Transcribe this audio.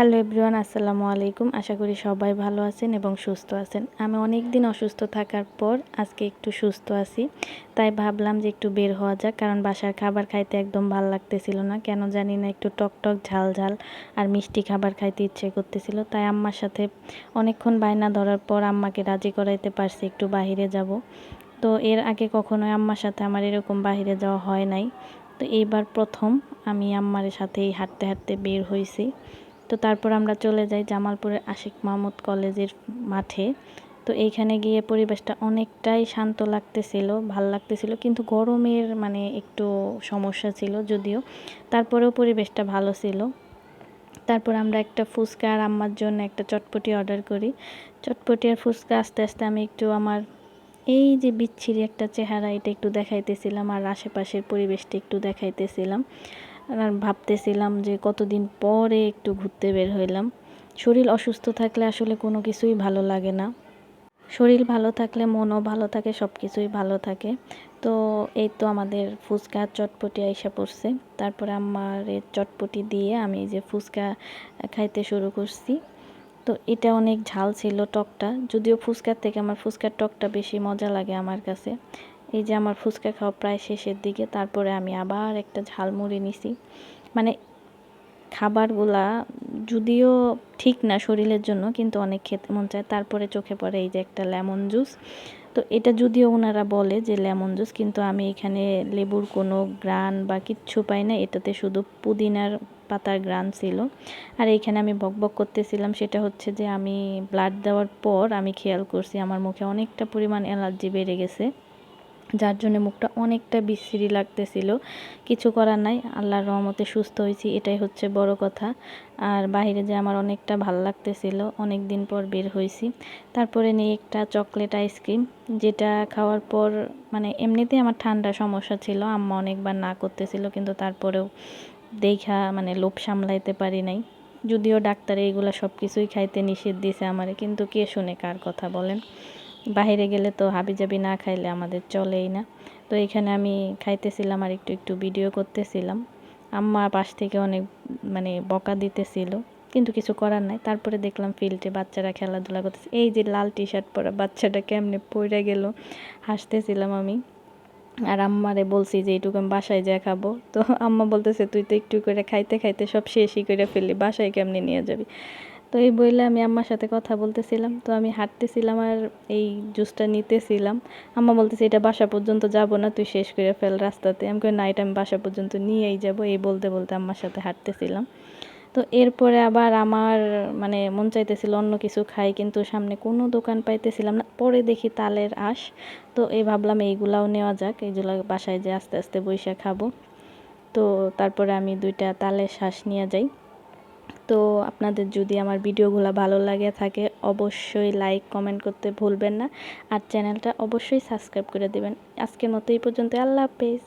Hello everyone, আসসালামু আলাইকুম। আশা করি সবাই ভালো আছেন এবং সুস্থ আছেন। আমি অনেক দিন অসুস্থ থাকার পর আজকে একটু সুস্থ আছি। তাই ভাবলাম যে একটু বের হওয়া যাক, কারণ বাসার খাবার খাইতে একদম ভালো লাগতেছিল না। কেন জানি না, একটু টক টক, ঝাল ঝাল আর মিষ্টি খাবার খাইতে ইচ্ছে করতেছিল। তাই আম্মার সাথে অনেকক্ষণ বায়না ধরার পর আম্মাকে রাজি করাইতে পারছি, একটু বাহিরে যাব। তো এর আগে কখনোই আম্মার সাথে আমার এরকম বাহিরে যাওয়া হয় নাই। তো এইবার প্রথম আমি আম্মার সাথেই হাঁটতে হাঁটতে বের হয়েছি তো তারপর আমরা চলে যাই জামালপুরের আশিক মাহমুদ কলেজের মাঠে। তো এইখানে গিয়ে পরিবেশটা অনেকটাই শান্ত লাগতেছিল, ভালো লাগতেছিল, কিন্তু গরমের মানে একটু সমস্যা ছিল যদিও। তারপরেও পরিবেশটা ভালো ছিল। তারপর আমরা একটা ফুচকা আর আম্মার জন্য একটা চটপটি অর্ডার করি। চটপটি আর ফুচকা আস্তে আস্তে আমি একটু আমার এই যে বিচ্ছিরি একটা চেহারা এটা একটু দেখাইতেছিলাম আর আশেপাশের পরিবেশটা একটু দেখাইতেছিলাম। ভাবতেছিলাম যে কতদিন পরে একটু ঘুরতে বের হইলাম। শরীর অসুস্থ থাকলে আসলে কোনো কিছুই ভালো লাগে না। শরীর ভালো থাকলে, মনও ভালো থাকে সব কিছুই ভালো থাকে। তো এই তো আমাদের ফুচকা চটপটি আইসা পড়ছে। তারপরে আমার এই চটপটি দিয়ে আমি যে ফুচকা খাইতে শুরু করছি। তো এটা অনেক ঝাল ছিল টকটা। যদিও ফুচকার থেকে আমার ফুচকার টকটা বেশি মজা লাগে আমার কাছে। এই যে আমার ফুচকা খাওয়া প্রায় শেষের দিকে, তারপরে আমি আবার একটা ঝালমুড়ি নিছি। মানে খাবারগুলা যদিও ঠিক না শরীরের জন্য, কিন্তু অনেক খেতে মন চায়। তারপরে চোখে পড়ে এই যে একটা লেমন জুস। তো এটা যদিও ওনারা বলে যে লেমন জুস, কিন্তু আমি এখানে লেবুর কোনো গ্রান বা কিচ্ছু পাই না। এটাতে শুধু পুদিনার পাতার গ্রান ছিল। আর এইখানে আমি বকবক করতেছিলাম, সেটা হচ্ছে যে আমি ব্লাড দেওয়ার পর আমি খেয়াল করছি, আমার মুখে অনেকটা পরিমাণ অ্যালার্জি বেড়ে গেছে। যার জন্য মুখটা অনেকটা বিশ্রী লাগতেছিল। কিছু করার নাই, আল্লাহর রহমতে সুস্থ হয়েছি, এটাই হচ্ছে বড় কথা। আর বাইরে যে আমার অনেকটা ভালো লাগতেছিল অনেক দিন পর বের হয়েছি। তারপরে নিয়ে একটা চকলেট আইসক্রিম, যেটা খাওয়ার পর মানে এমনিতেই আমার ঠান্ডা সমস্যা ছিল, আম্মা অনেকবার না করতেছিল, কিন্তু তারপরেও দেখা মানে লোভ সামলাইতে পারি নাই। যদিও ডাক্তার এইগুলো সব কিছুই খাইতে নিষেধ দিছে আমারে, কিন্তু কে শুনে কার কথা বলেন? বাহিরে গেলে তো হাবিজাবি না খাইলে আমাদের চলেই না। তো এখানে আমি খাইতেছিলাম আর একটু একটু ভিডিও করতেছিলাম। আম্মা পাশ থেকে অনেক মানে বকা দিতেছিল, কিন্তু কিছু করার নাই। তারপরে দেখলাম ফিল্ডে বাচ্চারা খেলাধুলা করতেছে। এই যে লাল টি শার্ট পরা বাচ্চাটা কেমনে পড়ে গেল, হাসতেছিলাম আমি। আর আম্মারে বলছি যে, এইটুকু আমি বাসায় যা খাব। তো আম্মা বলতেছে, তুই তো একটু করে খাইতে খাইতে সব শেষই করে ফেললি, বাসায় কেমনে নিয়ে যাবি? তো এই বইলে আমি আম্মার সাথে কথা বলতেছিলাম। তো আমি হাঁটতেছিলাম আর এই জুসটা নিতেছিলাম। আম্মা বলতেছে, এটা বাসা পর্যন্ত যাব না, তুই শেষ করে ফেল রাস্তাতে। আমি কই, না, এটা আমি বাসা পর্যন্ত নিয়েই যাব। এই বলতে বলতে আম্মার সাথে হাঁটতেছিলাম। তো এরপরে আবার আমার মানে মন চাইতেছিল অন্য কিছু খাই, কিন্তু সামনে কোনো দোকান পাইতেছিলাম না। পরে দেখি তালের আশ। তো এই ভাবলাম এইগুলাও নেওয়া যাক, এইগুলো বাসায় যে আস্তে আস্তে বৈশা খাব। তো তারপরে আমি দুইটা তালের শ্বাস নিয়ে যাই। তো আপনাদের যদি আমার ভিডিওগুলো ভালো লাগে থাকে, অবশ্যই লাইক কমেন্ট করতে ভুলবেন না। আর চ্যানেলটা অবশ্যই সাবস্ক্রাইব করে দেবেন। আজকের মতো এই পর্যন্ত আল্লাহ হাফেজ।